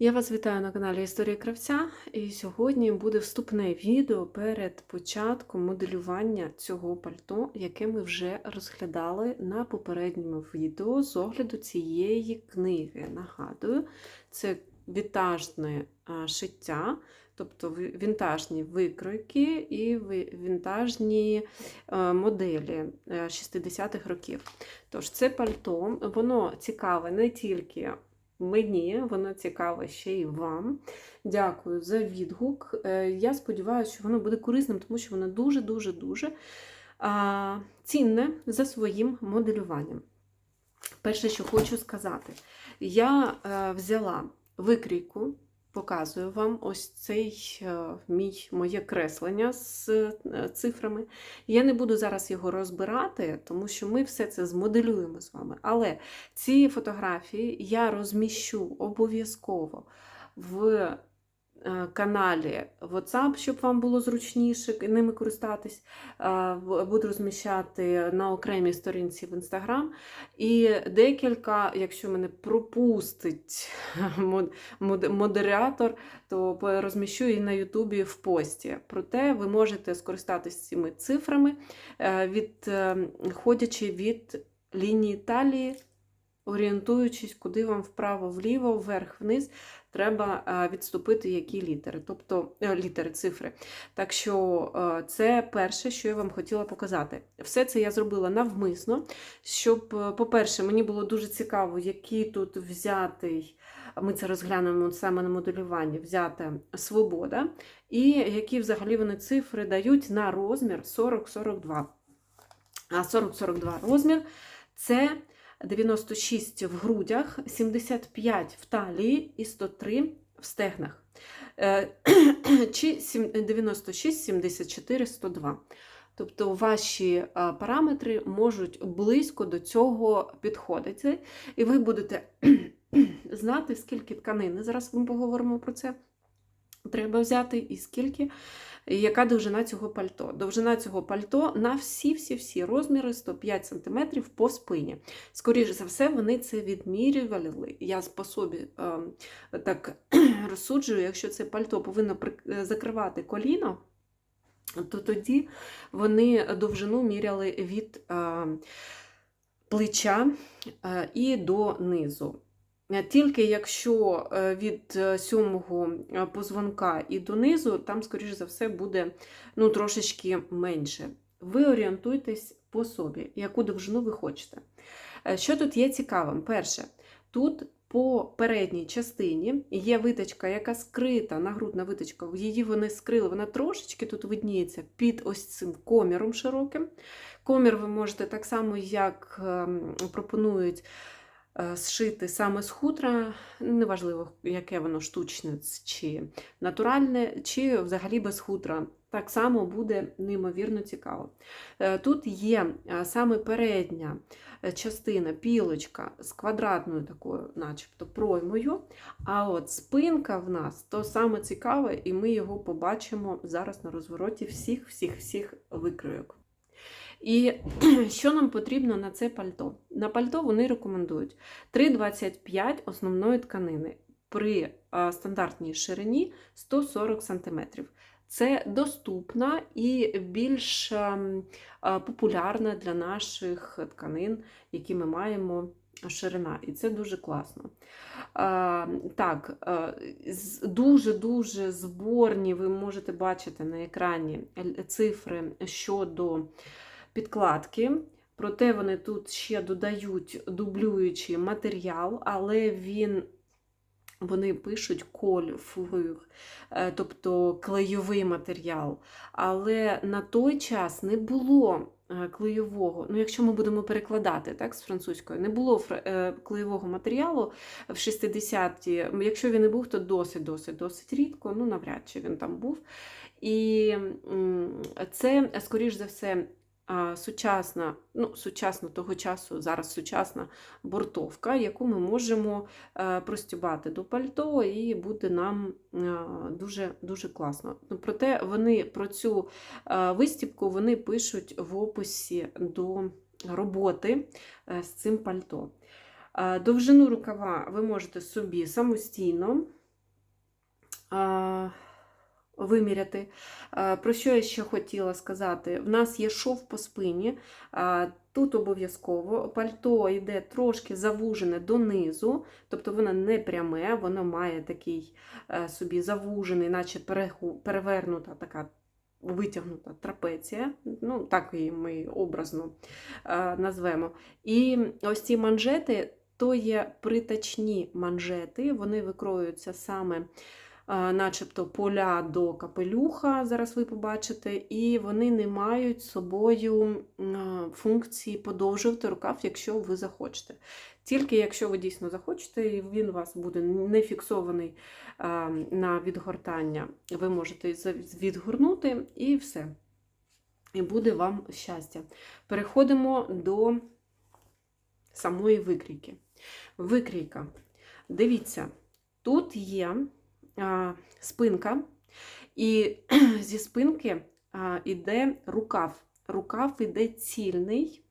Я вас вітаю на каналі Історія Кравця, і сьогодні буде вступне відео перед початком моделювання цього пальто, яке ми вже розглядали на попередньому відео з огляду цієї книги. Нагадую, це вінтажне а, шиття, тобто вінтажні викройки і вінтажні е, моделі е, 60-х років. Тож це пальто, воно цікаве не тільки мені, воно цікаве ще й вам. Дякую за відгук. Е, Я сподіваюся, що воно буде корисним, тому що воно дуже-дуже-дуже цінне за своїм моделюванням. Перше, що хочу сказати, я е, взяла викрійку, показую вам ось цей е, мій, моє креслення з е, цифрами. Я не буду зараз його розбирати, тому що ми все це змоделюємо з вами. Але ці фотографії я розміщу обов'язково в каналі WhatsApp, щоб вам було зручніше ними користатись. Е, Буду розміщати на окремій сторінці в Instagram. І декілька, якщо мене пропустить мод- мод- модератор, то розміщу і на Ютубі в пості. Проте ви можете скористатись цими цифрами, е, від, е, ходячи від лінії талії, орієнтуючись, куди вам вправо-вліво, вверх-вниз, треба е, відступити які літери, тобто е, літери, цифри. Так що е, це перше, що я вам хотіла показати. Все це я зробила навмисно, щоб, по-перше, мені було дуже цікаво, який тут взятий. Ми це розглянемо саме на моделюванні, взята свобода, і які взагалі вони цифри дають на розмір 40-42. А 40-42 розмір це 96 в грудях, 75 в талії і 103 в стегнах. Е, Чи 96, 74, 102. Тобто ваші параметри можуть близько до цього підходити, і ви будете знати, скільки тканини. Зараз ми поговоримо про це. Треба взяти і скільки, і яка довжина цього пальто. Довжина цього пальто на всі-всі-всі розміри 105 см по спині. Скоріше за все, вони це відмірювали. Я по собі е, так розсуджую, якщо це пальто повинно закривати коліно, то тоді вони довжину міряли від е, плеча е, і до низу. Е, Тільки якщо е, від е, сьомого позвонка і донизу, там, скоріш за все, буде ну, трошечки менше. Ви орієнтуйтесь по собі, яку довжину ви хочете. Що тут є цікавим? Перше, тут по передній частині є виточка, яка скрита, нагрудна виточка, її вони скрили, вона трошечки тут видніється під ось цим коміром широким. Комір ви можете так само, як ем, пропонують зшити саме з хутра, неважливо, яке воно штучне чи натуральне, чи взагалі без хутра. Так само буде неймовірно цікаво. Е, Тут є е, саме передня е, частина, пілочка з квадратною такою, начебто, проймою. А от спинка в нас то саме цікаве, і ми його побачимо зараз на розвороті всіх-всіх-всіх викройок. І що нам потрібно на це пальто? На пальто вони рекомендують 3,25 основної тканини при стандартній ширині 140 см. Це доступна і більш ем, популярна для наших тканин, які ми маємо ширина. І це дуже класно. А, так, а, дуже-дуже зборні ви можете бачити на екрані цифри щодо підкладки. Проте вони тут ще додають дублюючий матеріал, але він, вони пишуть кольфуг, е, тобто клейовий матеріал. Але на той час не було е, клейового, ну якщо ми будемо перекладати так, з французької, не було е, клейового матеріалу в 60-ті. Якщо він і був, то досить-досить досить рідко, ну навряд чи він там був. І це, скоріш за все, сучасна, ну, сучасна того часу, зараз сучасна бортовка, яку ми можемо е, простібати до пальто, і буде нам е, дуже, дуже класно. Ну, Проте вони про цю е, вистіпку вони пишуть в описі до роботи з цим пальто. Довжину рукава ви можете собі самостійно виміряти. Про що я ще хотіла сказати? В нас є шов по спині. Тут обов'язково пальто йде трошки завужене донизу, тобто воно не пряме, воно має такий е, собі завужений, наче перевернута така витягнута трапеція. Ну, так її ми образно е, назвемо. І ось ці манжети то є притачні манжети, вони викроюються саме. Начебто поля до капелюха, зараз ви побачите, і вони не мають собою функції подовжувати рукав, якщо ви захочете. Тільки якщо ви дійсно захочете, і він у вас буде не фіксований на відгортання, ви можете відгорнути і все. І буде вам щастя. Переходимо до самої викрійки. Викрійка. Дивіться, тут є спинка, і зі спинки а, іде рукав. Рукав іде цільний,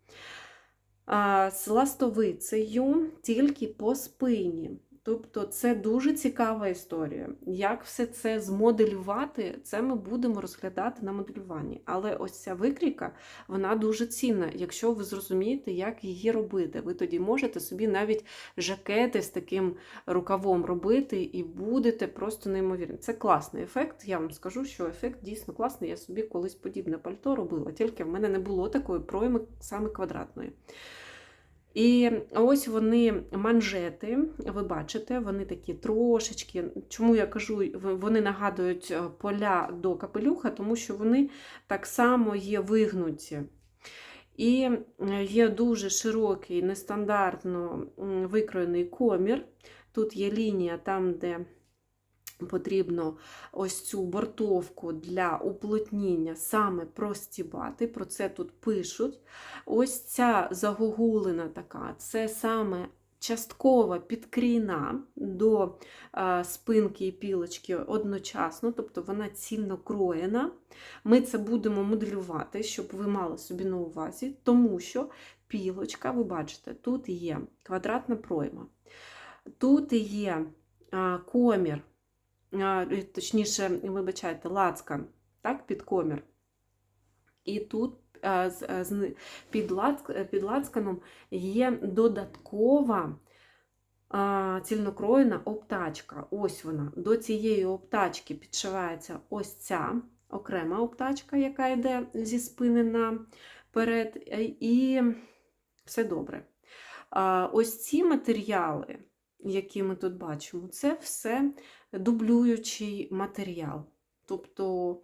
з ластовицею тільки по спині. Тобто це дуже цікава історія. Як все це змоделювати, це ми будемо розглядати на моделюванні. Але ось ця викрійка, вона дуже цінна, якщо ви зрозумієте, як її робити. Ви тоді можете собі навіть жакети з таким рукавом робити і будете просто неймовірні. Це класний ефект. Я вам скажу, що ефект дійсно класний. Я собі колись подібне пальто робила, тільки в мене не було такої пройми саме квадратної. І ось вони манжети, ви бачите, вони такі трошечки. Чому я кажу, вони нагадують е, поля до капелюха, тому що вони так само є вигнуті. І е, є дуже широкий, нестандартно викроєний комір. Тут є лінія там, де потрібно ось цю бортовку для уплотніння саме простібати. Про це тут пишуть. Ось ця загогулина така, це саме часткова підкрійна до е, спинки і пілочки одночасно, тобто вона цільно кроєна. Ми це будемо моделювати, щоб ви мали собі на увазі, тому що пілочка, ви бачите, тут є квадратна пройма, тут є е, комір, точніше, вибачайте, лацкан, так, під комір. І тут е, е, під, лац, е, під лацканом є додаткова цільнокроєна обтачка. Ось вона. До цієї обтачки підшивається ось ця окрема обтачка, яка йде зі спини наперед, е, і все добре. Ось ці матеріали, які ми тут бачимо, це все дублюючий матеріал. Тобто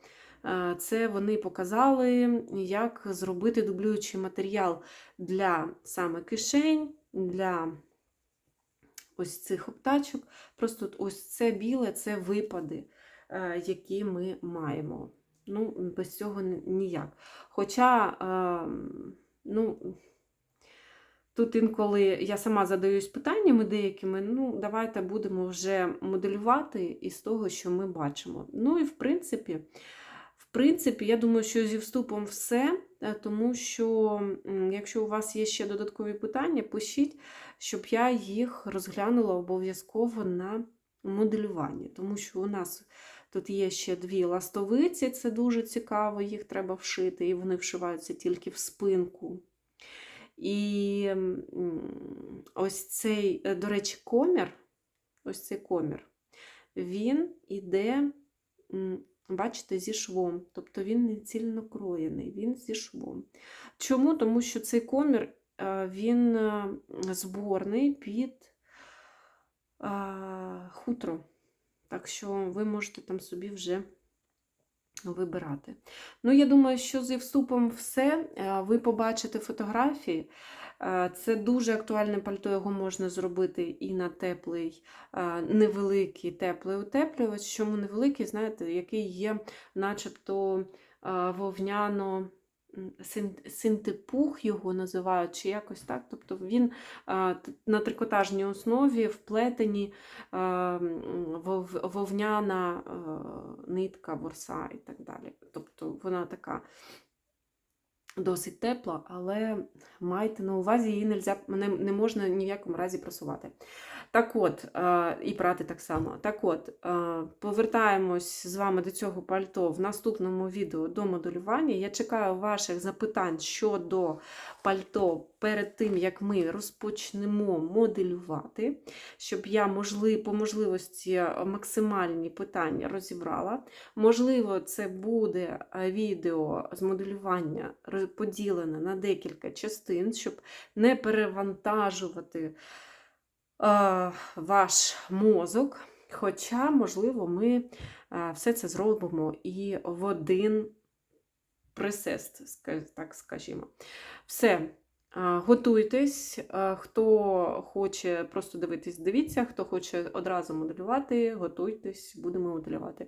Е, Це вони показали, як зробити дублюючий матеріал для саме кишень, для ось цих обтачок. Просто ось це біле це випади, е, які ми маємо. Ну, без цього ніяк. Хоча, е, ну, тут інколи я сама задаюсь питаннями деякими, ну, давайте будемо вже моделювати із того, що ми бачимо. Ну і в принципі. В принципі, я думаю, що зі вступом все, е, тому що якщо у вас є ще додаткові питання, пишіть, щоб я їх розглянула обов'язково на моделюванні. Тому що у нас тут є ще дві ластовиці, це дуже цікаво, їх треба вшити, і вони вшиваються тільки в спинку. І ось цей, е, до речі, комір, ось цей комір, він іде. Бачите, зі швом, тобто він не цільно кроєний, він зі швом. Чому? Тому що цей комір е, він е, зборний під хутро. Так що ви можете там собі вже вибирати. Ну, я думаю, що зі вступом все. Е, Ви побачите фотографії. Е, Це дуже актуальне пальто, його можна зробити і на теплий, е, невеликий теплий утеплювач. Чому невеликий, знаєте, який є начебто вовняно. Синтепух його називають, чи якось так. Тобто він на трикотажній основі вплетені вовняна нитка, борса і так далі. Тобто вона така досить тепла, але майте на увазі, її нельзя, не, не можна ні в якому разі просувати. Так от, е, і прати так само. Так от, е, повертаємось з вами до цього пальто в наступному відео до моделювання. Я чекаю ваших запитань щодо пальто перед тим, як ми розпочнемо моделювати, щоб я можливо, по можливості максимальні питання розібрала. Можливо, це буде е, відео з моделювання поділене на декілька частин, щоб не перевантажувати е, ваш мозок. Хоча, можливо, ми е, все це зробимо і в один присест, так скажімо. Все. е, Готуйтесь. Е, Хто хоче просто дивитись, дивіться. Хто хоче одразу моделювати, готуйтесь, будемо моделювати.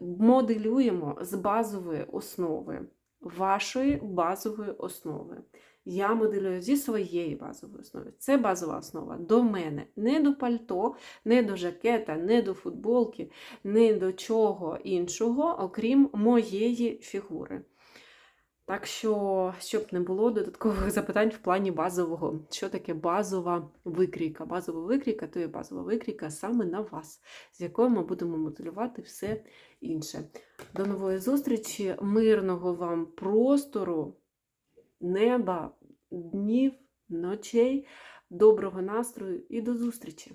Моделюємо з базової основи, вашої базової основи. Я моделюю зі своєї базової основи. Це базова основа до мене. Не до пальто, не до жакета, не до футболки, не до чого іншого, окрім моєї фігури. Так що, щоб не було додаткових запитань в плані базового, що таке базова викрійка. Базова викрійка то є базова викрійка саме на вас, з якою ми будемо моделювати все інше. До нової зустрічі, мирного вам простору, неба, днів, ночей, доброго настрою і до зустрічі!